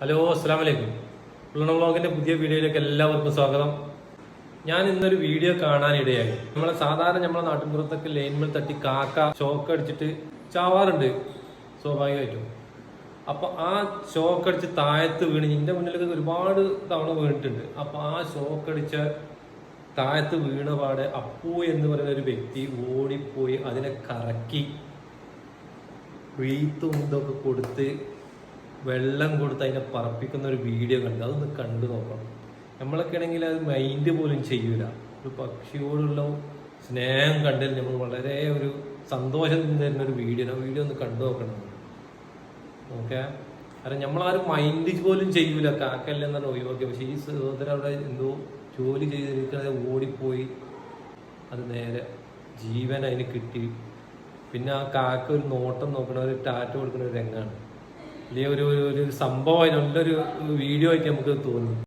Hello അസ്സാം വലൈക്കും ഉള്ളണ വ്ളോഗിന്റെ പുതിയ വീഡിയോയിലേക്ക് എല്ലാവർക്കും സ്വാഗതം. ഞാൻ ഇന്നൊരു വീഡിയോ കാണാനിടയായി. നമ്മളെ സാധാരണ നമ്മളെ നാട്ടിൻപുറത്തൊക്കെ ലൈൻമേൽ തട്ടി കാക്ക ഷോക്ക് അടിച്ചിട്ട് ചാവാറുണ്ട് സ്വാഭാവികമായിട്ടും. അപ്പൊ ആ ഷോക്ക് അടിച്ച് താഴത്ത് വീണ് എന്റെ മുന്നിലൊക്കെ ഒരുപാട് തവണ വീണിട്ടുണ്ട്. അപ്പൊ ആ ഷോക്ക് അടിച്ച താഴത്ത് വീണ പാടെ അപ്പു എന്ന് പറയുന്ന ഒരു വ്യക്തി ഓടിപ്പോയി അതിനെ കറക്കി വീത്തും ഇതൊക്കെ കൊടുത്ത് വെള്ളം കൊടുത്ത് അതിനെ പറപ്പിക്കുന്ന ഒരു വീഡിയോ കണ്ടു അതൊന്ന് കണ്ടു നോക്കണം. നമ്മളൊക്കെ ആണെങ്കിൽ അത് മൈൻഡ് പോലും ചെയ്യൂല. ഒരു പക്ഷിയോടുള്ള സ്നേഹം കണ്ടതിൽ നമ്മൾ? വളരെ ഒരു സന്തോഷം തരുന്ന ഒരു വീഡിയോ ആ വീഡിയോ ഒന്ന് കണ്ടു നോക്കണം. ഓക്കെ കാരണം നമ്മളാരും മൈൻഡ് പോലും ചെയ്യൂല. കാക്കല്ലെന്നാണ് ഒഴിവാക്കി. പക്ഷെ ഈ സഹോദരൻ അവിടെ എന്തോ ജോലി ചെയ്തിരിക്കുന്നത് ഓടിപ്പോയി. അത് നേരെ ജീവൻ അതിന് കിട്ടി. പിന്നെ ആ കാക്ക ഒരു നോട്ടം നോക്കണ ഒരു ടാറ്റ കൊടുക്കുന്ന ഒരു രംഗമാണ്. അല്ലെങ്കിൽ ഒരു ഒരു- സംഭവം നല്ലൊരു വീഡിയോ ആയിട്ട് നമുക്ക് തോന്നി